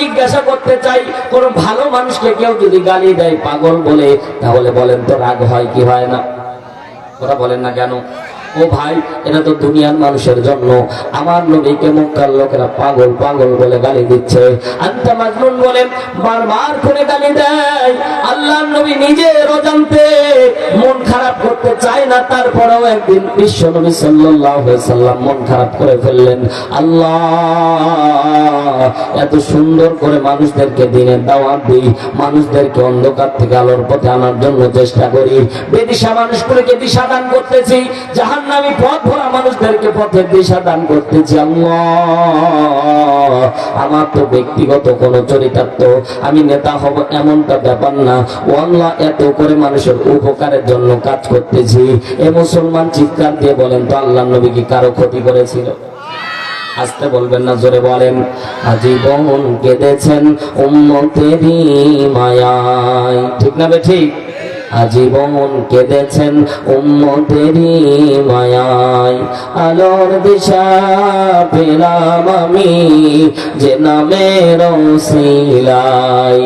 জিজ্ঞাসা করতে চাই, কোন ভালো মানুষকে কেউ যদি গালি দেয় পাগল বলে, তাহলে বলেন তো রাগ হয় কি হয় না? ওরা বলেন না কেন? ও ভাই এটা তো দুনিয়ার মানুষের জন্য। আমার নবীকে মক্কার লোকেরা পাগল পাগল বলে গালি দিচ্ছে। আন্তা মাজনুন বলে বারবার করে গালি দেয়। আল্লাহর নবী নিজে রোজানতে মন খারাপ করতে চায় না, তারপরেও একদিন বিশ্ব নবী সাল্লাল্লাহু আলাইহি সাল্লাম মন খারাপ করে ফেললেন। আল্লাহ, এত সুন্দর করে মানুষদেরকে দিনের দাওয়াত দিই, মানুষদেরকে অন্ধকার থেকে আলোর পথে আনার জন্য চেষ্টা করি। বেদিশা মানুষগুলোকে দিশা দান করতেছি, জাহান নামি পথ ভরা মানুষদেরকে পথের দিশা দান করতেছি আমার তো ব্যক্তিগত কোন চরিতার্থ। আমি নেতা হব এমনটা ব্যাপার না। আল্লাহ, এত করে মানুষের উপকারের জন্য কাজ করতেছি। এ মুসলমান চিৎকার দিয়ে বলেন তো, আল্লাহ নবী কি কারও ক্ষতি করেছিল? আসতে বলবেন না, জোরে বলেন। আজীবন কেঁদেছেন উম্মতেরই মায়ায়। ঠিক না বে ঠিক? আজীবন কেঁদেছেন উম্মতেরই মায়ায়। আলোর দিশা পেলাম আমি যে নামের শিলাই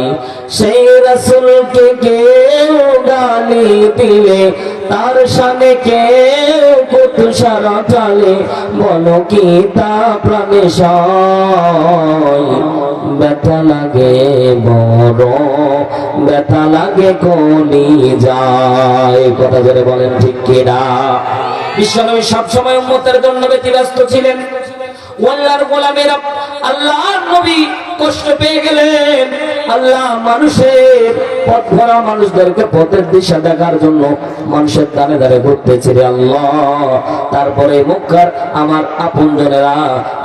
সেই রসুলকে কেউ গালি দিলে তার সামনে কেউ কুতুষার টালে বলো কি তা সয়? ব্যথা লাগে বড়, ব্যথা লাগে কলি যায়। কথা ধরে বলেন, ঠিক কিনা বিশ্বনবী সবসময় উম্মতের জন্য ব্যতিব্যস্ত ছিলেন। ওয়াল্লার গোলামেরা আল্লাহর নবী কষ্ট পেয়ে গেলেন। আল্লাহ মানুষের পথ ভরা মানুষদেরকে পথের দিশা দেখার জন্য মানুষের দানে দানে ঘুরতেছে রে আল্লাহ। তারপরে মুখার আমার আপন জনেরা,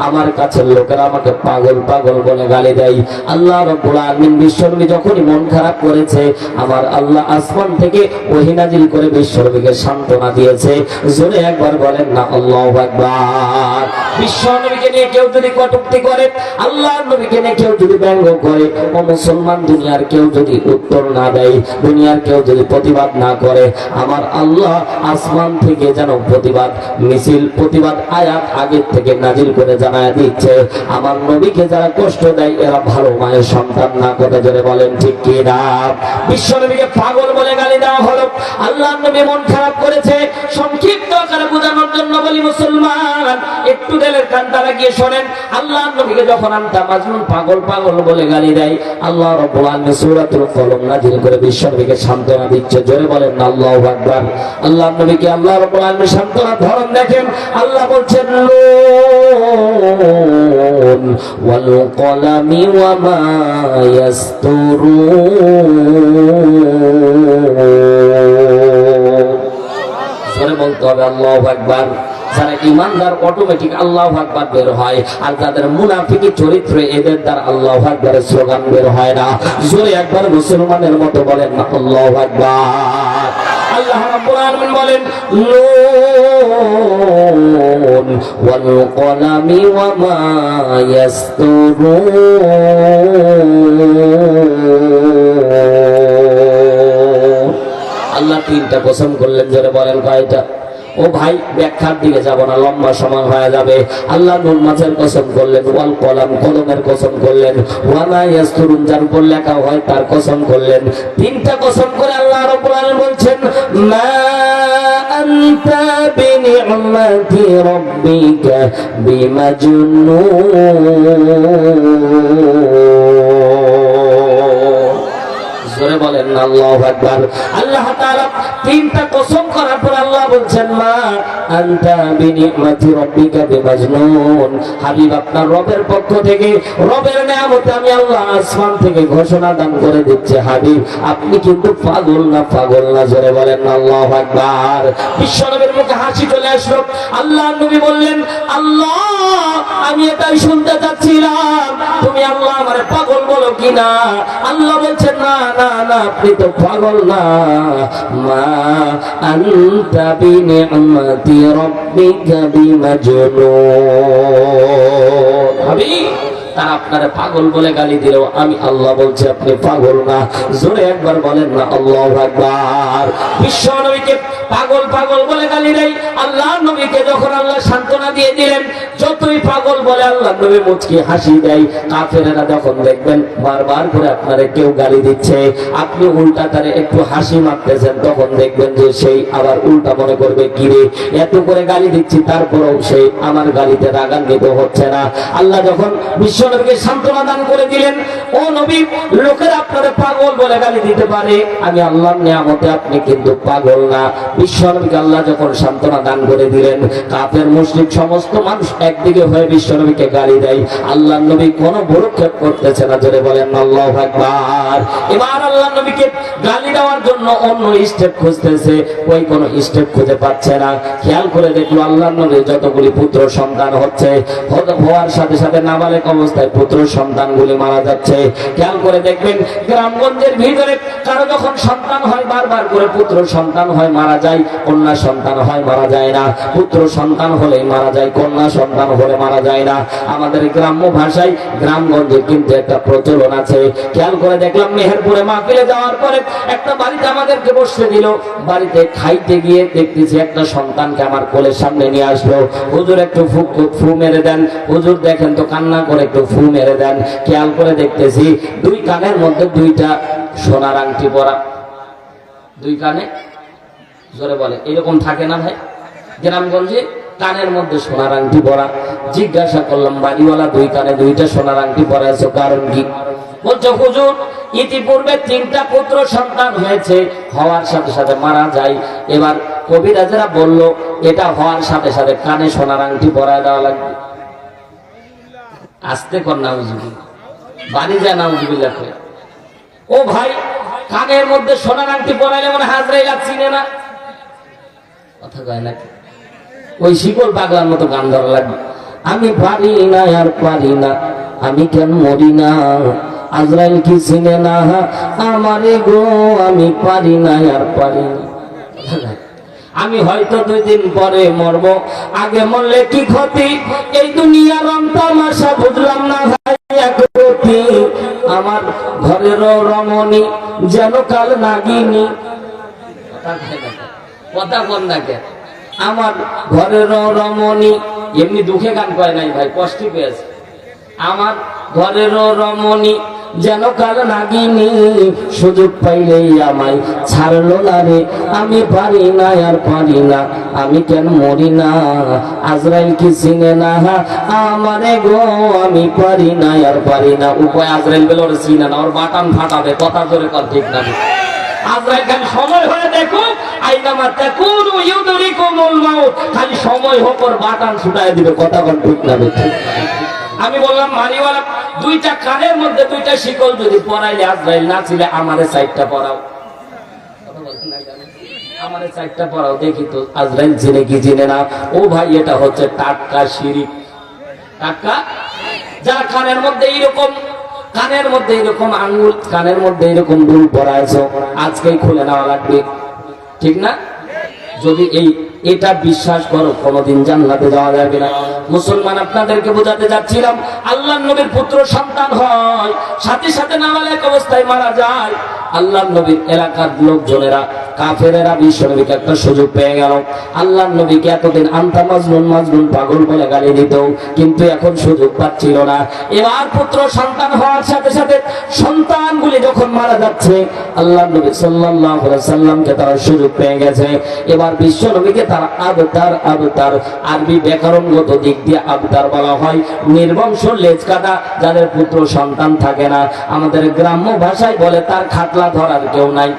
আমার কাছের লোকেরা আমাকে পাগল পাগল বলে গালি দেয়। আল্লাহ রব্বুল আলামিন বিশ্বনবী যখনই মন খারাপ করেছে, আমার আল্লাহ আসমান থেকে ওহিনাজিল করে বিশ্বনবীকে সান্ত্বনা দিয়েছে। জোরে একবার বলেন না, আল্লাহু আকবার। বিশ্বনবীকে নিয়ে কেউ যদি কটুক্তি করে আল্লাহর নবীকে নিয়ে কেউ যদি ব্যঙ্গ করে, ও মুসলমান দুনিয়ার কেউ যদি উত্তর না দেয়, দুনিয়ার কেউ যদি প্রতিবাদ না করে, আমার আল্লাহ আসমান থেকে যেন প্রতিবাদ, মিছিল, প্রতিবাদ আয়াত আগের থেকে নাজিল করে জানায় দিচ্ছে। আমার নবীকে যারা কষ্ট দেয়, এরা ভালো মায়ের সন্তান না করে, জোরে বলেন ঠিক কি না? বিশ্ব নবীকে পাগল বলে গালি দেওয়া হলো। আল্লাহ নবী মন খারাপ করেছে। সংক্ষিপ্ত আকারে বোঝানোর জন্য বলি, মুসলমান, একটু দেলের কান্তা লাগিয়ে শোনেন। আল্লাহ নবীকে যখন আনতা মাজনুন পাগল পাগল পাগল বলে গালি দেয়। আল্লাহ রব্বুল আলামিন সূরাতুল কলম নাযিল করে বিশ্ব নবীকে সান্ত্বনা দিচ্ছে। জোরে বলেন না আল্লাহু আকবার। আল্লাহ নবীকে আল্লাহ রব্বুল আলামিন সান্ত্বনা ধরন দেখেন। আল্লাহ বলছেন, নুন ওয়াল কলামি ওয়া মা ইয়াসতুরুন। জোরে বলতে হবে, আল্লাহু আকবার। যারা ইমানদার অটোমেটিক আল্লাহ আকবার বের হয়। আর যাদের মুনাফিকি চরিত্র, এদের দ্বারা আল্লাহ আকবারের স্লোগান বের হয় না। জোরে একবার মুসলমানের মতো বলেন না আল্লাহ আকবার আল্লাহ তিনটা কসম করলেন, জোরে বলেন কয়টা? ও ভাই, ব্যাখ্যার দিকে যাব না, লম্বা সময় হয়ে যাবে। আল্লাহ নুন মাছের কসম করলেন, ওয়াল কলাম কলমের কসম করলেন, ওয়ালা ইয়াসতুরুন যার উপর লেখা হয় তার কসম করলেন। তিনটা কসম করে আল্লাহ রাব্বুল আলামিন বলছেন, মা আনতা বিনি'মাতি বিমাজনুন। জোরে বলেন আল্লাহ একবার আল্লাহ তিনটা কসম করার পর আল্লাহ বলছেন মা আনতা বিনিমাতি রাব্বিকা বিমাজনুন। হাবিব আপনার রবের পক্ষ থেকে, রবের নিয়ামতে আমি আল্লাহ আসমান থেকে ঘোষণা দান করে দিচ্ছি, হাবিব। আপনি কিন্তু পাগল না পাগল না, জোরে বলেন আল্লাহু আকবার। বিশ্বনবীর মুখে হাসি চলে আসলো। আল্লাহ নবী বললেন, আল্লাহ, আমি এটাই শুনতে চাচ্ছিলাম। তুমি আল্লাহ আমারে পাগল বলো কিনা? আল্লাহ বলছেন, না না না, আপনি তো পাগল না। মা আনতা বিনি'মাতি রাব্বিকা বিমাজনুন হাবিব তারা আপনারা পাগল বলে গালি দিলেও আমি আল্লাহ বলছি, আপনি পাগল না। জোরে একবার বলেন না, আল্লাহ একবার বিশ্ব নবীকে পাগল পাগল বলে গালি দেয়। আল্লাহ নবীকে যখন আল্লাহ সান্ত্বনা দিয়ে দিলেন, যতই পাগল বলে আল্লাহ নবী মুচকি হাসি দেয়। কাফেরেরা যখন দেখবেন বারবার করে আপনারা কেউ গালি দিচ্ছে, আপনি উল্টা তারে একটু হাসি মারতেছেন, তখন দেখবেন যে সেই আবার উল্টা মনে করবে কিরে এত করে গালি দিচ্ছি, তারপরেও সেই আমার গালিতে রাগান্বিত হচ্ছে না। আল্লাহ যখন বিশ্বনবীকে সান্ত্বনা দান করে দিলেন। ও নবী, লোকেরা আপনারা পাগল বলে গালি দিতে পারে। আমি আল্লাহর নিয়ামতে আপনি কিন্তু পাগল না। বিশ্বনবীকে আল্লাহ যখন সান্ত্বনা দান করে দিলেন, কাফের মুসলিম সমস্ত মানুষ একদিকে হয়ে বিশ্বনবীকে গালি দেয়। আল্লাহ নবী কোনো ভরক্ষেপ করতেছে না, জোরে বলেন আল্লাহ একবার এবার আল্লাহ নবীকে গালি দেওয়ার জন্য অন্য স্টেপ খুঁজতেছে। ওই কোনো স্টেপ খুঁজে পাচ্ছে না। খেয়াল করে দেখল আল্লাহ নবীর যতগুলি পুত্র সন্তান হচ্ছে, হওয়ার সাথে সাথে নাবালেক অবস্থায় পুত্র সন্তানগুলি মারা যাচ্ছে। খেয়াল করে দেখবেন, গ্রামগঞ্জের ভিতরে কারও যখন সন্তান হয়, বারবার করে পুত্র সন্তান হয়, মারা যায়, কন্যা সন্তান হয়, মারা যায় না। পুত্র সন্তান হলেই মারা যায়, কন্যা সন্তান হলে মারা যায় না। আমাদের গ্রাম্য ভাষায় গ্রামগঞ্জে কিন্তু একটা প্রচলন আছে। খেয়াল করে দেখলাম, মেহেরপুরে মাহফিলে যাওয়ার পরে একটা বাড়িতে আমাদেরকে বসতে দিল। বাড়িতে খাইতে গিয়ে দেখতেছি একটা সন্তানকে আমার কোলের সামনে নিয়ে আসলো। হুজুর একটু ফু ফু মেরে দেন। হুজুর দেখেন তো কান্না করে একটু ফু মেরে দেন। খেয়াল করে দেখতেছি, দুই কানের মধ্যে দুইটা সোনার আংটি পরা। দুই কানে, জোরে বলে, এরকম থাকে না ভাই? গ্রামগঞ্জে কানের মধ্যে সোনার আংটি পরা। জিজ্ঞাসা করলাম, বাড়িওয়ালা দুই কানে দুইটা সোনার আংটি পরা আছে, কারণ কি? বলছো, হুজুর, ইতিপূর্বে তিনটা পুত্র সন্তান হয়েছে, হওয়ার সাথে সাথে মারা যায়। এবার কবিরাজেরা বলল, এটা হওয়ার সাথে সাথে কানে সোনার আংটি পরায় দেওয়া লাগবে। আসতে কর নাউজুবিল্লাহ। বাড়ি যা নাউজুবিল্লাহ করে ও ভাই, কানের মধ্যে সোনার আংটি পরাইলে মানে হাজরাই লাগছি না। কথা কয় নাকি? ওই শিকল পাগলার মতো গান ধরা লাগবে। আমি পারি না আর পারি না, আমি কেন মরি না? আজরাইল কি চিনে না? আমারে গো, আমি পারি না আর পারি না। কয়। আমি হয়তো দুই দিন পরে মরব। আগে মরলে কি ক্ষতি? এই দুনিয়া রং তামাশা বুঝলাম না ভাই আমার ঘরেরও রমণী, যেন কাল নাগিনী। কথা কন নাকি আমার ঘরের রমণী। এমনি দুঃখে গান করে নাই ভাই, কষ্টে পেয়েছে। আমার ঘরের রমণী যেন কাল নাগিনী সুযোগ পাইলেই আমায় ছাড়লো না রে। আমি পারি না, আর পারি না, আমি কেন মরি না? আজরাইল কি চিনে না? আমারে গো, আমি পারি না, আর পারি না। উপায় আজরাইল বেল ওর চিনে না, ওর বাটান ফাটাবে কথা জোরে কর, ঠিক না সময় হয়ে দেখো আইনামা তাকুনু ইউদরিকুমুল মাউত, খালি সময় হোক, ওর বাটান ছুটায় দিবে, কথা কোন ঠিক না ঠিক আমি বললাম মারিওয়ালা দুইটা কানের মধ্যে দুইটা শিকল যদি পরাইলে আজরাইল না ছিলে, আমারে সাইডটা পরাও। আমারে সাইডটা পরাও, দেখি তো, আজরাইল চিনে কি চিনে না? ও ভাই, এটা হচ্ছে টাটকা শিরিক টাটকা? যারা কানের মধ্যে এইরকম, কানের মধ্যে এরকম আঙ্গুল, কানের মধ্যে এরকম দুল পরাইছো, আজকেই খুলে নেওয়া লাগবে। ঠিক না? যদি এই এটা বিশ্বাস করো, কোনোদিন জান্নাতে যাওয়া যাবে না। মুসলমান, আপনাদেরকে বোঝাতে যাচ্ছিলাম আল্লাহ নবীর পুত্র সন্তান হয়, সাথে সাথে নাবালেক অবস্থায় মারা যায়। আল্লাহ নবীর এলাকার লোকজনেরা, কাফেরেরা বিশ্ব নবীকে একটা সুযোগ পেয়ে গেল। আল্লাহ নবীকে এতদিন আন্তা মাজনুন মাজনুন পাগল বলে গালি দিত, কিন্তু এখন সুযোগ পাচ্ছিল না। এবার পুত্র সন্তান হওয়ার সাথে সাথে সন্তানগুলি যখন মারা যাচ্ছে আল্লাহ নবী আলাইহি সাল্লামকে তারা সুযোগ পেয়ে গেছে। এবার বিশ্ব নবীকে তারা আবতার আবতার আরবি ব্যাকরণগত দিক দিয়ে আবতার বলা হয়। নির্বংশ লেজ কাটা যাদের পুত্র সন্তান থাকে না। আমাদের গ্রাম্য ভাষায় বলে তার খাটলা ধরার কেউ নাই।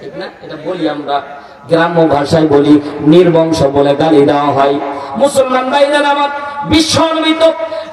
ঠিক না? এটা বলি আমরা। গ্রাম্য ভাষায় বলি নির্বংশ বলে গালি দেওয়া হয়। মুসলমান ভাইদের আমার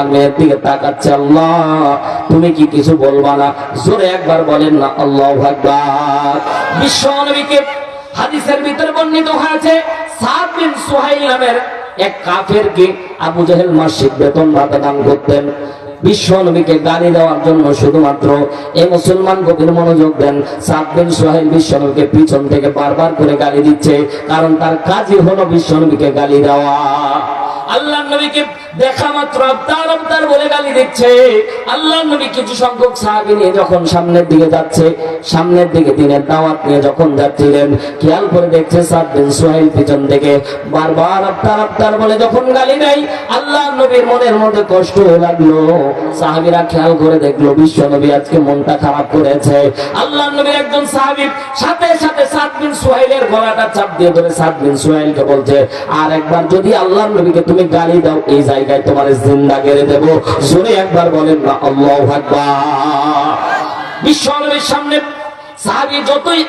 আলমিনের দিকে তাকাচ্ছে, আল্লাহ, তুমি কি কিছু বলবা না? জোরে একবার বলেন না, আল্লাহ আকবার। বিশ্ব নবীকে হাদিসের ভিতরে বর্ণিত হয়েছে, সাদ বিন সুহাইল নামের এক কাফেরকে আবু জাহেল মাসিক বেতন ভাতা দান করতেন। বিশ্ব নবীকে গালি দেওয়ার জন্য শুধুমাত্র এই মুসলমান গভীর মনোযোগ দেন। সাত দিন সোহেল বিশ্ব নবীকে পিছন থেকে বারবার করে গালি দিচ্ছে, কারণ তার কাজই হলো বিশ্ব নবীকে গালি দেওয়া। আল্লাহ নবীকে দেখা মাত্র আবতার আবতার বলে গালি দিচ্ছে। আল্লাহ নবী কিছু সংখ্যক সাহাবি নিয়ে যখন সামনের দিকে যাচ্ছে, সামনের দিকে দিনের দাওয়াত নিয়ে যখন যাচ্ছিলেন, খেয়াল করে দেখছে সাত দিন সোহেল পিছন থেকে বারবার আবতার আবতার বলে যখন গালি দেয়, আল্লাহ নবীর মনের মধ্যে কষ্ট লাগল। সাহাবিরা খেয়াল করে দেখল, বিশ্ব নবী আজকে মনটা খারাপ করেছে। আল্লাহ নবীর একজন সাহাবি সাথে সাথে সাত দিন সোহেলের গলাটা চাপ দিয়ে ধরে সাত দিন সোহেলকে বলছে, আর একবার যদি আল্লাহ নবীকে তুমি গালি দাও, এই জায়গায় তোমার জিন্দা গেড়ে দেবো। জোরে একবার বলেন, না, আল্লাহ বিশ্ব সামনে সাহাবি যতই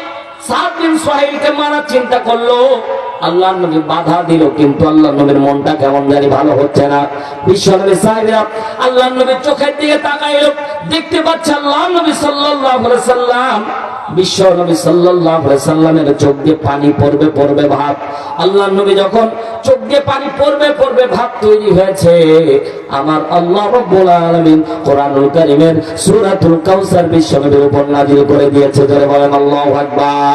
চোখ দিয়ে পানি পড়বে পড়বে ভাব। আল্লাহ নবী যখন চোখ দিয়ে পানি পড়বে পড়বে ভাব তৈরি হয়েছে। আমার আল্লাহ রাব্বুল কোরআনুল কারীমের সূরাতুল বিশ্ব উপর নাযিল করে দিয়েছে। ধরে বলেন, আল্লাহু আকবার।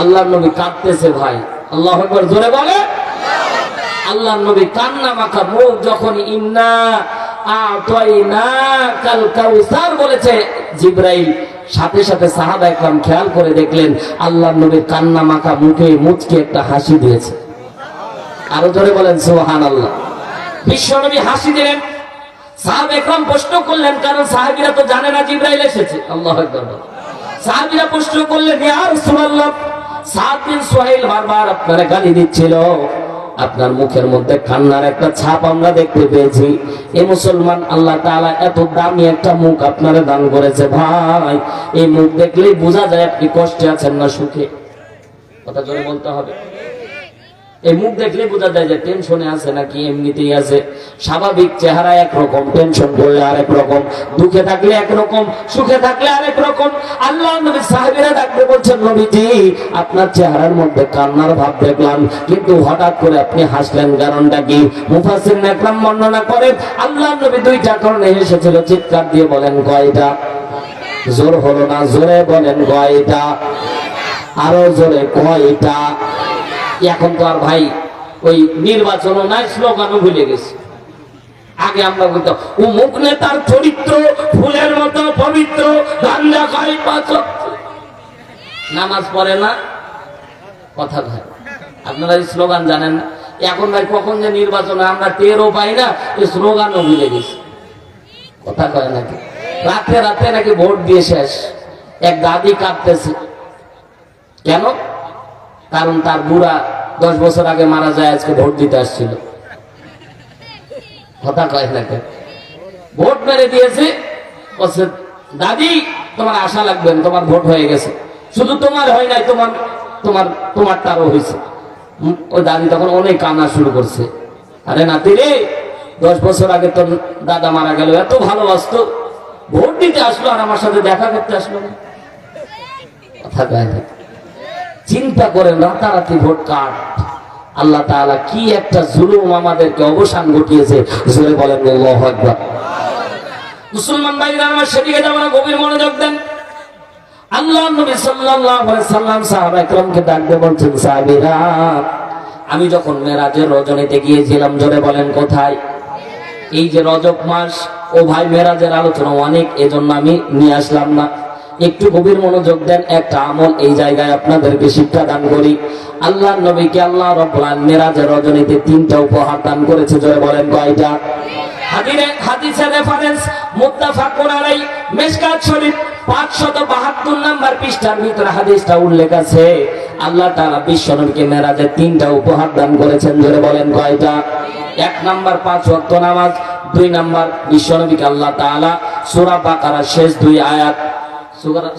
আল্লাহ নবী কাঁদতেছে ভাই। আল্লাহ জোরে বলে। আল্লাহ নবী কান্না মাখা মুখ যখন ইন্না জিব্রাইল আল্লাহ কান্না মাখা মুখে মুচকে একটা হাসি দিয়েছে। বলেন সোহান আল্লাহ হাসি সাহাব প্রশ্ন করলেন, কারণ সাহাবিরা তো না জিব্রাইল এসেছে। আল্লাহ সাহাবিরা প্রশ্ন করলেন সাত দিন সোহেল বারবার আপনার গালি দিচ্ছিল। আপনার মুখের মধ্যে কান্নার একটা ছাপ আমরা দেখতে পেয়েছি। এ মুসলমান আল্লাহ এত দামি একটা মুখ আপনারা দান করেছে ভাই। এই মুখ দেখলেই বোঝা যায় আপনি কষ্টে আছেন না সুখে। কথা জোরে বলতে হবে। এই মুখ দেখলে বোঝা যায় যে টেনশনে আছে নাকি, এমনিতেই আছে। স্বাভাবিক চেহারা একরকম টেনশন করলে আরেক রকম, দুঃখে থাকলে একরকম, সুখে থাকলে আরেক রকম। আল্লাহ নবী সাহেবেরা ডাকতে বলছেন, নবীজি, আপনার চেহারার মধ্যে কান্নার ভাব দেখলাম, কিন্তু হঠাৎ করে আপনি হাসলেন, কারণটা কি? মুফাসির একরাম বর্ণনা করেন, আল্লাহ নবী দুইটা কারণে এসেছিল চিৎকার দিয়ে বলেন, কয়টা? জোর হলো না, জোরে বলেন, কয়টা? আরও জোরে, কয়টা? এখন তো আর ভাই, ওই নির্বাচনও নাই স্লোগানও ভুলে গেছে। আগে আমরা বলতাম মুখ নেতার চরিত্র ফুলের মতো পবিত্র নামাজ পড়ে না, কথা ভাই আপনারা স্লোগান জানেন না। এখন ভাই কখন যে নির্বাচনে আমরা টেরও পাই না এই স্লোগানও ভুলে গেছি। কথা কয় নাকি? রাতে রাতে নাকি ভোট দিয়ে শেষ। এক দাদি কাঁদতেছে। কেন? কারণ তার বুড়া দশ বছর আগে মারা যায় আজকে ভোট দিতে আসছিল। কথা কয় না ভোট মেরে দিয়েছে দাদি তোমার আশা লাগবে না, তোমার ভোট হয়ে গেছে। শুধু তোমার হয় নাই তোমার তোমার তোমার তারও হয়েছে ওই দাদি তখন অনেক কান্না শুরু করছে। আরে নাতি রে দশ বছর আগে তোর দাদা মারা গেল এত ভালোবাসতো। ভোট দিতে আসলো আর আমার সাথে দেখা করতে আসলো না। কথা কয় না চিন্তা করেন, রাতারাতি ভোট কাট আল্লাহ তাআলা কি একটা জুলুম আমাদেরকে অবসান ঘটিয়েছে? জোরে বলেন মুসলমান ভাইরা, আমার সেদিকে যাব গভীর মনোযোগ দেন। আল্লাহ সাল্লাম বলছেন, সাহাবীরা, আমি যখন মেরাজের রজনীতে গিয়েছিলাম, জোরে বলেন কোথায়? এই যে রজব মাস, ও ভাই, মেরাজের আলোচনা অনেক, এজন্য আমি নিয়ে আসলাম না। একটু গভীর মনোযোগ দেন, একটা আমল এই জায়গায় আপনাদেরকে শিক্ষা দান করি। আল্লাহ নবীকে আল্লাহ রব্বুল মেরাজের রজনীতে তিনটা উপহার দান করেছে, জোরে বলেন কয়টা? হাদিসের রেফারেন্স মুত্তাফাকুন আলাই মিশকাত শরীফ 572 নাম্বার পৃষ্ঠার ভিতরে হাদিসটা উল্লেখ আছে। আল্লাহ তাআলা বিশ্বনবীকে করেছেন বলেন এক নাম্বার পাঁচ নামাজ, দুই নাম্বার আল্লাহ তাআলা সূরা শেষ দুই আয়াত সূরা-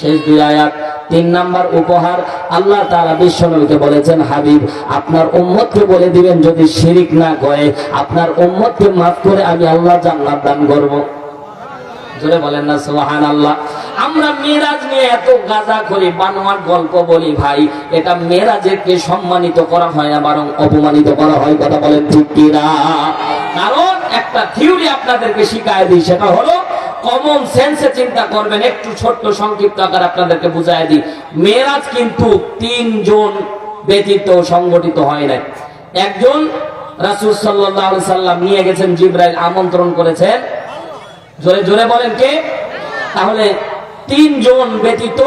শেষ দুই আয়াত। তিন নাম্বার উপহার, আল্লাহ তাআলা বিশ্বনবীকে বলেছেন, হাবিব, আপনার উম্মতকে বলে দিবেন, যদি শিরিক না করে, আপনার উম্মতকে মাফ করে আমি আল্লাহ জান্নাত দান করব। জোরে বলেন না সুবহান আল্লাহ আমরা মেরাজ নিয়ে এত গাজা করি, বানোয়ার গল্প বলি, ভাই, এটা মেরাজেরকে সম্মানিত করা হয় না, বরং অপমানিত করা হয়, কথা বলেন ঠিক কিনা? কারণ একটা থিওরি আপনাদেরকে শিখায় দিই, সেটা হলো কমন সেন্সে চিন্তা করবেন, একটু ছোট্ট সংক্ষিপ্ত আকার আপনাদেরকে বুঝায় দিই। মেরাজ কিন্তু তিনজন ব্যতীত সংগঠিত হয় নাই। একজন রাসূল আলাইহি সাল্লাম নিয়ে গেছেন, জিব্রাইল আমন্ত্রণ করেছেন। জোরে জোরে বলেন কে? তাহলে তিনজন ব্যতীত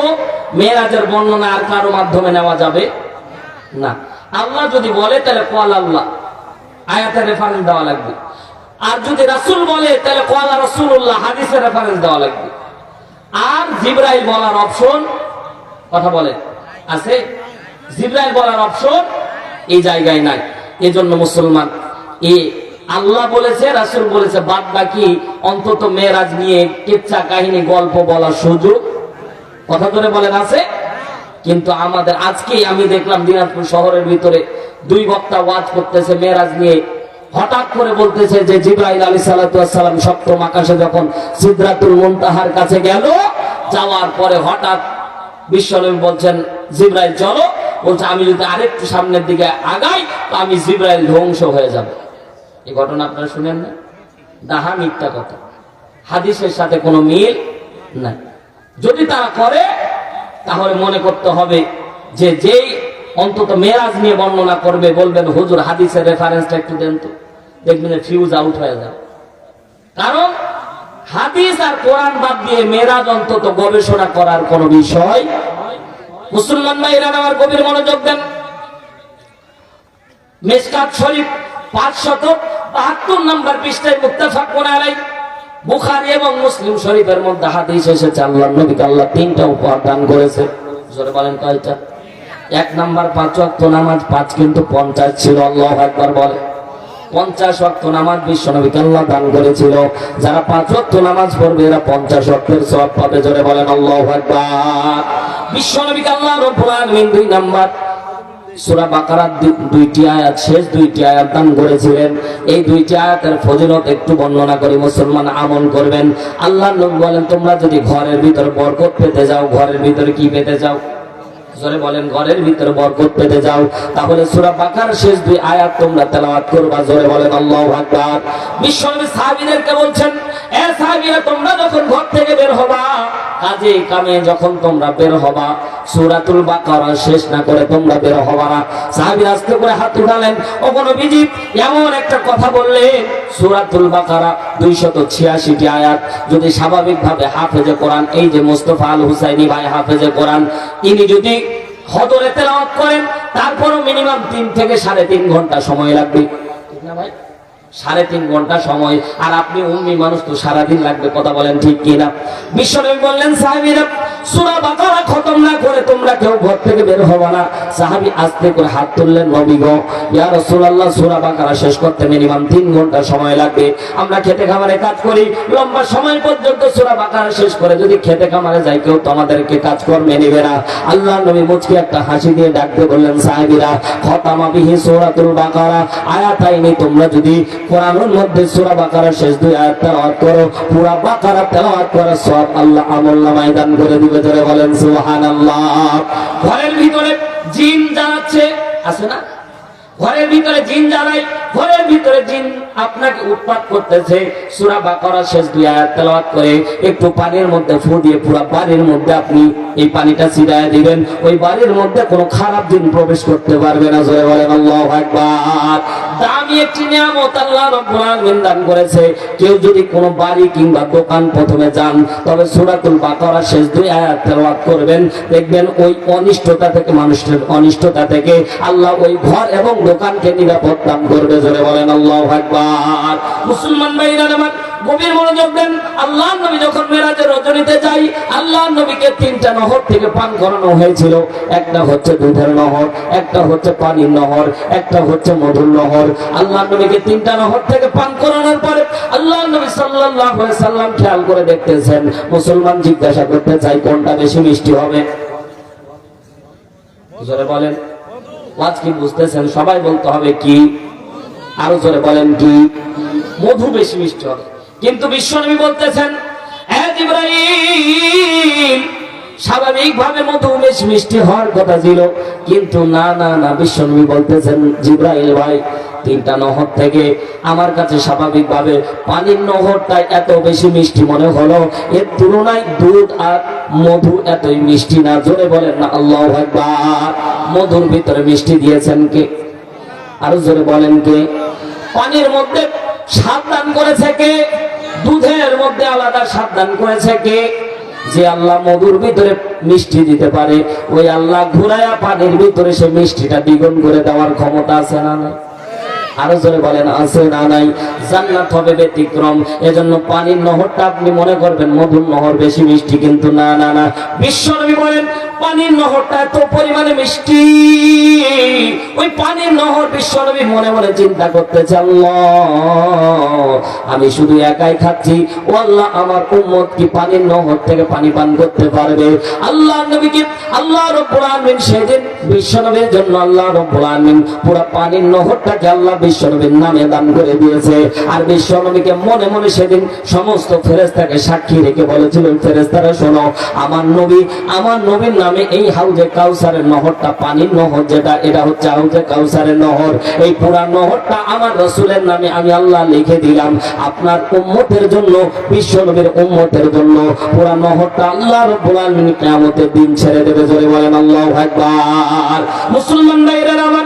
মেয়েরাজের বর্ণনা আর কারও মাধ্যমে নেওয়া যাবে না। আল্লাহ যদি বলে, তাহলে কল আল্লাহ। আয়াতের রেফারেন্স দেওয়া লাগবে। আর যদি রাসূল বলে, তাহলে কল রাসূলুল্লাহ, হাদিসের রেফারেন্স দেওয়া লাগবে। আর জিব্রাইল বলার অপশন কথা বলে, আছে? জিব্রাইল বলার অপশন এই জায়গায় নাই। এজন্য মুসলমান, এ আল্লাহ বলেছে, রাসূল বলেছে বাদ বাকি অন্তত মেয়েরাজ নিয়ে কিচ্ছা কাহিনী, গল্প বলার সুযোগ। কথা ধরে বলেন, আছে? কিন্তু আমাদের, আজকেই আমি দেখলাম দিনাজপুর শহরের ভিতরে দুই বক্তা ওয়াজ করতেছে, মেয়েরাজ নিয়ে হঠাৎ করে বলতেছে যে জিব্রাইল আলী সালাম সপ্তম আকাশে যখন সিদ্রাতুল মুনতাহার কাছে গেল, যাওয়ার পরে হঠাৎ বিশ্বনবী বলছেন, জিব্রাইল, চলো। বলছে, আমি যদি আরেকটু সামনের দিকে আগাই, তো আমি জিব্রাইল ধ্বংস হয়ে যাব। এই ঘটনা আপনারা শুনেন না? দাহা মিথ্যা কথা। হাদিসের সাথে কোনো মিল নাই। যদি তারা করে, তাহলে মনে করতে হবে যে যেই অন্তত মেরাজ নিয়ে বর্ণনা করবে, বলবেন, হুজুর, হাদিসের রেফারেন্সটা একটু দেন তো। দেখবেন ফিউজ আউট হয়ে যাবে কারণ হাদিস আর কোরআন বাদ দিয়ে মেরাজ অন্তত গবেষণা করার কোন বিষয় মুসলমান ভাইরা আমার গভীর মনোযোগ দেন। মেসকাত শরীফ পাঁচশত বাহাত্তর নম্বর পৃষ্ঠায় মুক্তাফাক কোনালাই বুখারি এবং মুসলিম শরীফের মধ্যে হাদিস এসেছে আল্লাহ নবীকে আল্লাহ তিনটা উপহার দান করেছে জোরে বলেন কয়টা? এক নাম্বার পাঁচ নামাজ পাঁচ, কিন্তু পঞ্চাশ ছিল, আল্লাহ একবার বলে। পঞ্চাশ ওয়াক্ত নামাজ বিশ্ব নবীকে আল্লাহ দান করেছিল। যারা পাঁচ ওয়াক্ত নামাজ পড়বে, এরা পঞ্চাশ ওয়াক্তের সব পাবে। জোরে বলেন, আল্লাহ একবার বিশ্ব নবীকে আল্লাহ রব্বুল আলামিন দুই নাম্বার সূরা বাকারার দুইটি আয়াত, শেষ দুইটি আয়াত দান করেছিলেন। এই দুইটি আয়াতের ফজিলত একটু বর্ণনা করে, মুসলমান আমল করবেন। আল্লাহ বলেন তোমরা যদি ঘরের ভিতর বরকত পেতে যাও, ঘরের ভিতরে কি পেতে যাও? জোরে বলেন, ঘরের ভিতরে বরকত পেতে যাও। তাহলে সূরা বাকার শেষ দুই আয়াত তোমরা তেলাওয়াত করবা। জোরে বলেন, আল্লাহু আকবার। বিশ্বনবী সাহাবীদেরকে বলছেন সাহাবীরা তোমরা যখন ঘর থেকে বের হবা, কাজে কামে যখন তোমরা বের হবা, সূরাতুল বাকারা শেষ না করে তোমরা বের হবা না। আস্তে করে হাত উঠালেন। ও কোন এমন একটা কথা সূরাতুল বাকারা 286 টি আয়াত। যদি স্বাভাবিকভাবে হাফেজে এই যে মুস্তফা আল হুসাইনি ভাই হাফেজে কোরআন, ইনি যদি হদরে তেলাওয়াত করেন, তারপরও মিনিমাম তিন থেকে সাড়ে তিন ঘণ্টা সময় লাগবে। ঠিক না ভাই? সাড়ে তিন ঘণ্টা সময়। আর আপনি উম্মি মানুষ তো সারাদিন লাগবে, কথা বলেন ঠিক কিনা? বিশ্বনবী বললেন, সাহাবীরা সূরা বাকারা খতম না করে তোমরা কেউ ঘর থেকে বের হবে না। সাহাবী আস্তে করে হাত তুললেন, নবী গো, ইয়া রাসূলুল্লাহ, সূরা বাকারা শেষ করতে মিনিমাম তিন ঘণ্টা সময় লাগবে। আমরা খেতে খামারে কাজ করি, লম্বা সময় পর্যন্ত সূরা বাকারা শেষ করে। যদি খেতে খামারে যাই কেউ তো আমাদেরকে কাজ করবে নিবে না। আল্লাহ নবী মুচকি একটা হাসি দিয়ে ডাকতে বললেন, সাহাবীরা খতামা বিহি সূরাতুল বাকারা। আয়াতাইনি, তোমরা যদি কোরআনের মধ্যে সূরা বাকারা শেষ দুই আয়াত তেলাওয়াত করো, পুরা বাকারা তেলাওয়াত করার সব আল্লাহ আমল নামায় দান করে দিবে। ধরে বলেন, সুবহানাল্লাহ। ঘরের ভিতরে জিন জানাচ্ছে আছে না? ঘরের ভিতরে জিন জ্বালাই, ঘরের ভিতরে জিন আপনাকে উৎপাত করতেছে। সুরা বাকরা শেষ দুই আয়াত তেলাওয়াত করে, একটু পানির মধ্যে ফু দিয়ে পুরো বাড়ির মধ্যে আপনি এই পানিটা ছিটায় দিবেন। ওই বাড়ির মধ্যে কোনো খারাপ দিন প্রবেশ করতে পারবে না, জোরে বলেন, আল্লাহু আকবার। দামি একটি নিয়ামত আল্লাহ রাব্বুল আলামিন দান করেছে। কেউ যদি কোনো বাড়ি কিংবা দোকান প্রথমে যান, তবে সূরাতুল বাকারা শেষ দুই আয়াত তেলাওয়াত করবেন। দেখবেন ওই অনিষ্টতা থেকে, মানুষের অনিষ্টতা থেকে আল্লাহ ওই ঘর এবং দোকানকে নিরাপদ দান করবে। জোরে বলেন, আল্লাহু আকবার। মুসলমান ভাইরা, আমার গভীর মনোযোগ দেন। আল্লাহ নবী যখন মেরাজের রজনীতে যাই, আল্লাহ নবীকে তিনটা নহর থেকে পান করানো হয়েছিল। একটা হচ্ছে দুধের নহর, একটা হচ্ছে পানির নহর, একটা হচ্ছে মধুর নহর। আল্লাহ নবীকে তিনটা নহর থেকে পান করানোর পরে আল্লাহ নবী আলাইহি সাল্লাম খেয়াল করে দেখতেছেন, মুসলমান জিজ্ঞাসা করতে চাই কোনটা বেশি মিষ্টি হবে? জোরে বলেন। আজ কি বুঝতেছেন? সবাই বলতে হবে কি? আরও জোরে বলেন কি? মধু বেশি মিষ্টি হবে। কিন্তু বিশ্বনবী বলতেছেন "হ্যাঁ, ইব্রাহিম স্বাভাবিকভাবে মধু বেশ মিষ্টি হওয়ার কথা ছিল। কিন্তু না না না বিশ্বনবী বলতেছেন জিব্রাইল ভাই তিনটা নহর থেকে আমার কাছে স্বাভাবিকভাবে পানির নহরটা এত বেশি মিষ্টি মনে হলো। এর তুলনায় দুধ আর মধু এতই মিষ্টি না। জোরে বলেন না আল্লাহ একবার মধুর ভিতরে মিষ্টি দিয়েছেন কে? আরও জোরে বলেন কে? পানির মধ্যে সাবধান করেছে কে? দুধের মধ্যে আলাদা সাবধান করেছে কে? যে আল্লাহ মধুর ভিতরে মিষ্টি দিতে পারে। ওই আল্লাহ ঘুরায়া পানির ভিতরে সে মিষ্টিটা দ্বিগুণ করে দেওয়ার ক্ষমতা আছে না নাই? আরও জোরে বলেন, আছে না নাই? জান্নাত হবে ব্যতিক্রম। এজন্য পানির নহরটা আপনি মনে করবেন, মধুর নহর বেশি মিষ্টি, কিন্তু না না না। বিশ্বনবী বলেন পানির নহরটা এত পরিমাণে মিষ্টি। ওই পানির নহর বিশ্বনবী মনে মনে চিন্তা করতেছে, আল্লাহ, আমি শুধু একাই খাচ্ছি। ও আল্লাহ, আমার উম্মত কি পানির নহর থেকে পানি পান করতে পারবে? আল্লাহ নবীকে, আল্লাহ রব্বুল আলামিন সেদিন বিশ্বনবীর জন্য, আল্লাহ রব্বুল পুরো পানির নহরটাকে আল্লাহ বিশ্বনবীর নামে দান করে দিয়েছে। আর বিশ্বনবীকে মনে মনে সেদিন সমস্ত ফেরেস্তাকে সাক্ষী রেখে বলেছিলেন ফেরেশতারা শোনো, আমার নবী, আমার নবীর নামে এই হাউজে কাউসারের নহরটা পানির নহর যেটা, এটা হচ্ছে হাউজে কাউসারের নহর। এই পুরা নহরটা আমার রসুলের নামে আমি আল্লাহ লিখে দিলাম। আপনার উম্মতের জন্য বিশ্বনবীর উম্মতের জন্য পুরা নহরটা আল্লাহ রব্বুল আলমিন কেমতের দিন ছেড়ে দেবে। জোরে বলেন, আল্লাহ আকবার। মুসলমান ভাইরা আমার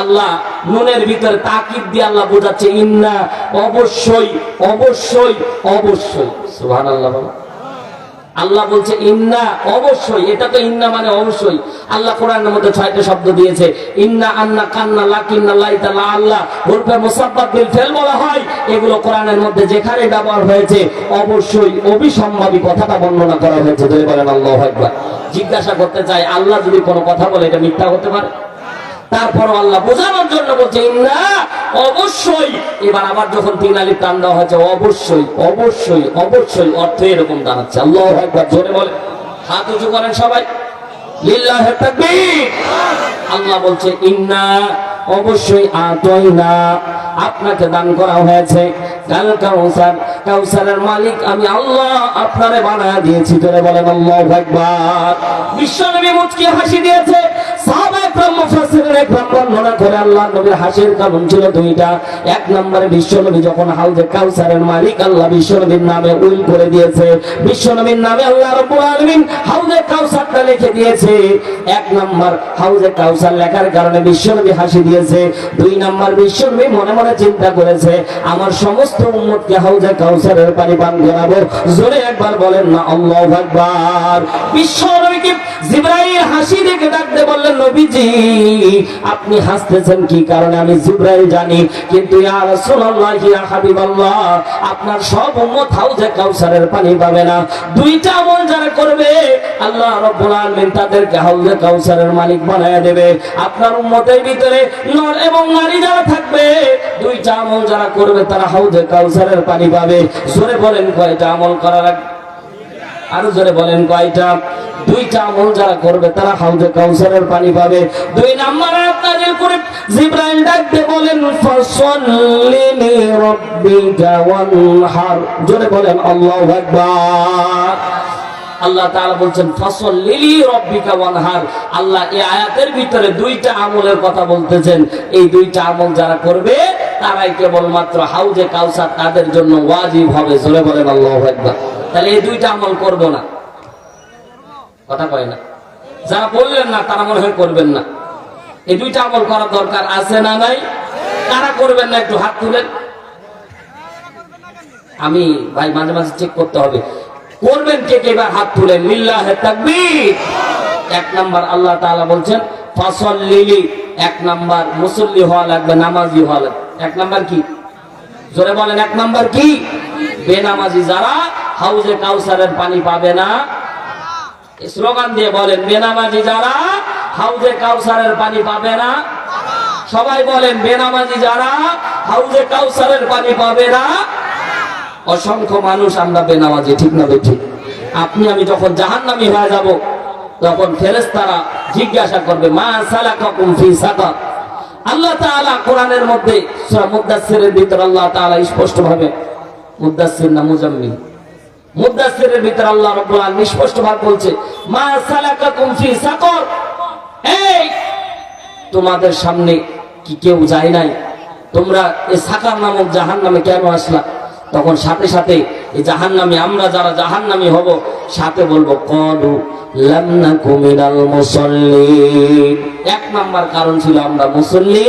আল্লাহ নুনের ভিতরে তাকিদ দিয়ে আল্লাহ বোঝাচ্ছে, ইন্না অবশ্যই অবশ্যই অবশ্যই। সুবহানাল্লাহ বাবা আল্লাহ বলছে, ইন্না অবশ্যই। এটা তো ইন্না মানে অবশ্যই। আল্লাহ কোরআনের মধ্যে ছয়টা শব্দ দিয়েছে, ইন্না আন্না কান্না লাকিন্না লাইতা লা আল্লাহ। উর্ফে মুসাব্বাত বিল ফেল বলা হয়। এগুলো কোরআনের মধ্যে যেখানে ব্যবহার হয়েছে, অবশ্যই অবিসম্ভাবী কথাটা বর্ণনা করা হয়েছে। যদি বলেন, আল্লাহু আকবার। জিজ্ঞাসা করতে চাই আল্লাহ যদি কোনো কথা বলে, এটা মিথ্যা হতে পারে? তারপর আল্লাহ বোঝানোর জন্য বলছে না অবশ্যই। এবার আবার যখন তিন আলিফ টান দেওয়া হয়েছে, অবশ্যই অবশ্যই অবশ্যই, অর্থ এরকম দাঁড়াচ্ছে। আল্লাহ একবার জোরে বলে হাত উঁচু করেন সবাই। আল্লাহ বলছে, ইন্না অবশ্যই আতই না আপনাকে দান করা হয়েছে। মালিক, আমি আল্লাহ আপনারে দিয়েছি। তোরে বলেন, আল্লাহ একবার বিশ্বনবী মুচকি হাসি দিয়েছে। লেখার কারণে বিশ্বনবী হাসি দিয়েছে। দুই নম্বর বিশ্বনবী মনে মনে চিন্তা করেছে, আমার সমস্ত উম্মতকে হাউজে কাউসারের পানি পান করাবো জোরে একবার বলেন না হাসি দেখে ডাকতে বললেন, নবীজি আপনি হাসতে আসতেছেন কি কারণে? আমি জিব্রাইল জানি। কিন্তু আপনার সব উম্মত হাউজে কাউসারের পানি পাবে না। দুইটা আমল যারা করবে, আল্লাহ রাব্বুল আলামিন তাদেরকে হাউজে কাউসারের মালিক বানায় দেবে। আপনার উম্মতের ভিতরে নর এবং নারী যারা থাকবে, দুইটা আমল যারা করবে, তারা হাউজে কাউসারের পানি পাবে। জোরে বলেন কয়টা আমল করা লাগবে আরও জোরে বলেন কয়টা? দুইটা আমল যারা করবে, তারা হাউজে কাউসারের পানি পাবে। দুই নাম্বার আপনাদের করে জিব্রাইল ডাকতে বলেন ফসল্লি রাব্বিকা ওয়ানহার। জোরে বলেন, আল্লাহু আকবার। আল্লাহ তাআলা বলছেন ফসল লিলি রব্বিকা ওয়ানহার। আল্লাহ এই আয়াতের ভিতরে দুইটা আমলের কথা বলতেছেন। এই দুইটা আমল যারা করবে, তারাই কেবলমাত্র হাউজে কাউসার তাদের জন্য ওয়াজিব হবে। জোরে বলেন, আল্লাহু আকবার। তাহলে এই দুইটা আমল করব না। কথা কয় না। যারা বললেন না, তারা মনে হয় করবেন না। এই দুইটা আমল করার দরকার আছে না নাই? কারা করবেন না? একটু হাত তুলেন। আমি ভাই, মাঝে মাঝে চেক করতে হবে। করবেন কে কে? এবার হাত তুলেন। লিল্লাহে তাকবীর। এক নাম্বার আল্লাহ তাআলা বলছেন ফসল লিলি এক নাম্বার, মুসল্লি হওয়া লাগবে, নামাজি হওয়া লাগবে। এক নাম্বার কি? জোরে বলেন, এক নাম্বার কি? বেনামাজি যারা হাউজে কাউসারের পানি পাবে না। স্লোগান দিয়ে বলেন, বেনামাজি যারা, হাউজে কাউসারের পানি পাবে না। সবাই বলেন, বেনামাজি যারা, হাউজে কাউসারের পানি পাবে না। অসংখ্য মানুষ আমরা বেনামাজি, ঠিক না ঠিক আপনি, আমি যখন জাহান্নামী হয়ে যাব, তখন ফেরেশতারা জিজ্ঞাসা করবে, মা সালাকাকুম ফি সাকার। আল্লাহ তাআলা কোরআনের মধ্যে, সূরা মুদাসসিরের ভিতর আল্লাহ তাআলা স্পষ্ট ভাবে মুদাসসির না মুজাম্মিল। মুদাসসিরের ভিতর আল্লাহ রাব্বুল আলামিন স্পষ্ট ভাবে বলছে, মা সালাকাকুম ফি সাকার। এই, তোমাদের সামনে কি কেউ যায় নাই? তোমরা এই সাকার নামক জাহান নামে কেন আসলা? তখন সাথে সাথে এই জাহান নামে আমরা যারা জাহান নামে হব, সাথে বলব, কলু লামনা কুমিনাল মুসল্লি এক নাম্বার কারণ ছিল আমরা মুসল্লি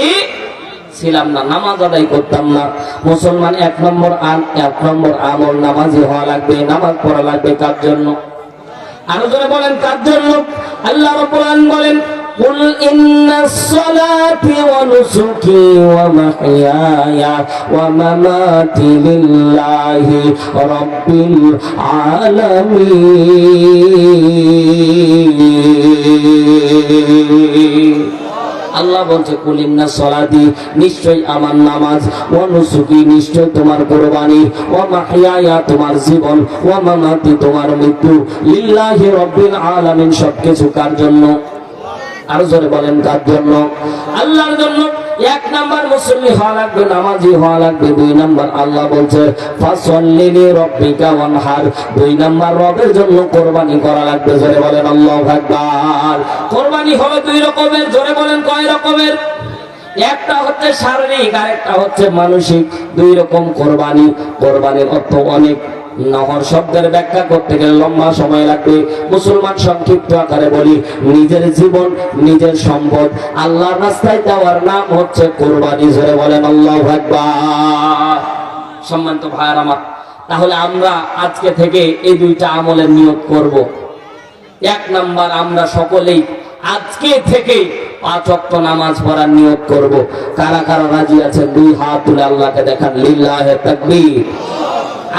ছিলাম না নামাজ আদায় করতাম না মুসলমান এক নম্বর আন এক নম্বর আমল নামাজি হওয়া লাগবে নামাজ পড়া লাগবে কার জন্য আরো জোরে বলেন কার জন্য আল্লাহ রাব্বুল আলামিন বলেন قل إن الصلاة ونسكي ومحياي ومماتي لله رب العالمين আল্লাহ বলছে, কুলিন্না সলাদি নিশ্চয় আমার নামাজ ও নুসুকি নিশ্চয় তোমার কোরবানি ও মাহিয়া তোমার জীবন ও মামাতি তোমার মৃত্যু, লিল্লাহি রব্বিল আলামিন, সবকিছু কার জন্য? আর জোরে বলেন, কার জন্য? আল্লাহর জন্য। এক নাম্বার মুসল্লি হওয়া লাগবে, নামাজি হওয়া লাগবে, দুই নাম্বার আল্লাহ বলছে রব্বিকা ওয়ানহার। দুই নাম্বার রবের জন্য কোরবানি করা লাগবে, জোরে বলেন আল্লাহু আকবার। কোরবানি হবে দুই রকমের, জোরে বলেন কয় রকমের? একটা হচ্ছে শারীরিক আর একটা হচ্ছে মানসিক। দুই রকম কোরবানি, কোরবানির অর্থ অনেক। নহর শব্দের ব্যাখ্যা করতে গেলে লম্বা সময় লাগবে। মুসলমান সংক্ষিপ্ত আকারে বলি, নিজের জীবন, নিজের সম্পদ, আল্লাহর রাস্তায় দেওয়ার নাম হচ্ছে কোরবানি, জোরে বলেন আল্লাহ আকবার। সম্মানিত ভাইয়ার আমার, তাহলে আমরা আজকে থেকে এই দুইটা আমলের নিয়োগ করব। এক নাম্বার, আমরা সকলেই আজকে থেকে পাঁচ অক্ট নামাজ পড়ার নিয়োগ করব। কারা কারা রাজি আছেন? দুই হাত তুলে আল্লাহকে দেখান। লিল্লাহে তাকবীর।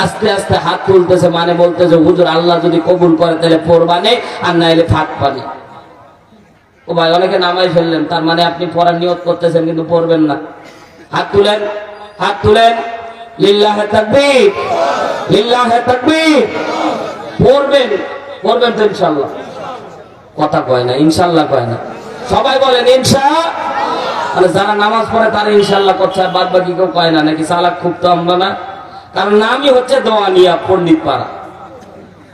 আস্তে আস্তে হাত তুলতেছে মানে বলতেছে, হুজুর, আল্লাহ যদি কবুল করে তাহলে পড়বানে আর না এলে ফাঁক পানি ও ভাই, অনেকে নামাই ফেললেন, তার মানে আপনি পড়ার নিয়ত করতেছেন, কিন্তু পড়বেন না। হাত তুলেন হাত তুলেন। যারা নামাজ পড়ে তারা ইনশাল্লাহ করছে, আর বাদ বাকি কেউ কয় না, নাকি সালাক খুব তো আমরা না? কারণ নামই হচ্ছে দেওয়ানিয়া পণ্ডিত পাড়া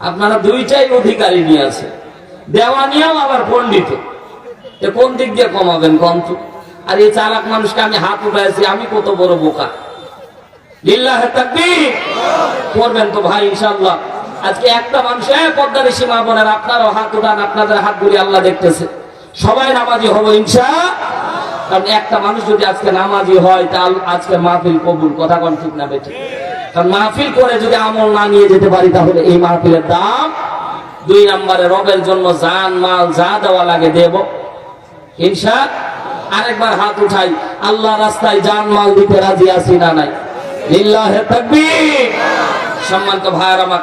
আপনারা দুইটাই অধিকারী নিয়ে আছে। দেওয়ানিয়াও আবার পণ্ডিত। তো কোন দিক দিয়ে কমাবেন কম তো? আর এই চালাক মানুষকে আমি হাত উঠাইছি, আমি কত বড় বোকা। করবেন তো ভাই, ইনশাআল্লাহ। আজকে একটা মানুষ এক সীমা বোনের, আপনারও হাত উঠান, আপনাদের হাত হাতগুলি আল্লাহ দেখতেছে। সবাই নামাজি হব, ইনশা। কারণ একটা মানুষ যদি আজকে নামাজি হয় তাহলে আজকে মাহফিল কবুল, কথা কোন ঠিক না বেঠিক কারণ মাহফিল করে যদি আমল না নিয়ে যেতে পারি তাহলে এই মাহফিলের দাম দুই নম্বরে রবের জন্য জান, মাল যা দেওয়া লাগে দেব। হিংসা আরেকবার হাত উঠাই, আল্লাহ রাস্তায় জান, মাল দিতে রাজি আছি না নাই? তাকবীর। সম্মানিত ভাইয়ার আমার,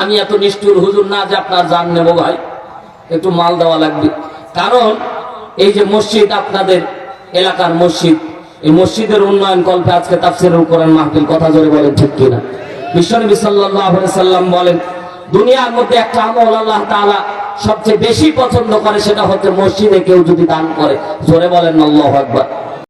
আমি এত নিষ্ঠুর হুজুর না যে আপনার জান নেব ভাই, একটু মাল দেওয়া লাগবে। কারণ এই যে মসজিদ আপনাদের এলাকার মসজিদ এই মসজিদের উন্নয়ন কল্পে আজকে তাফসিরুল কোরআন মাহফিল কথা জোরে বলেন ঠিক কিনা? বিশ্বনবী সাল্লাল্লাহু সাল্লাম বলেন, দুনিয়ার মধ্যে একটা আমল আল্লাহ তাআলা সবচেয়ে বেশি পছন্দ করে সেটা হচ্ছে মসজিদে কেউ যদি দান করে। জোরে বলেন আল্লাহু আকবার।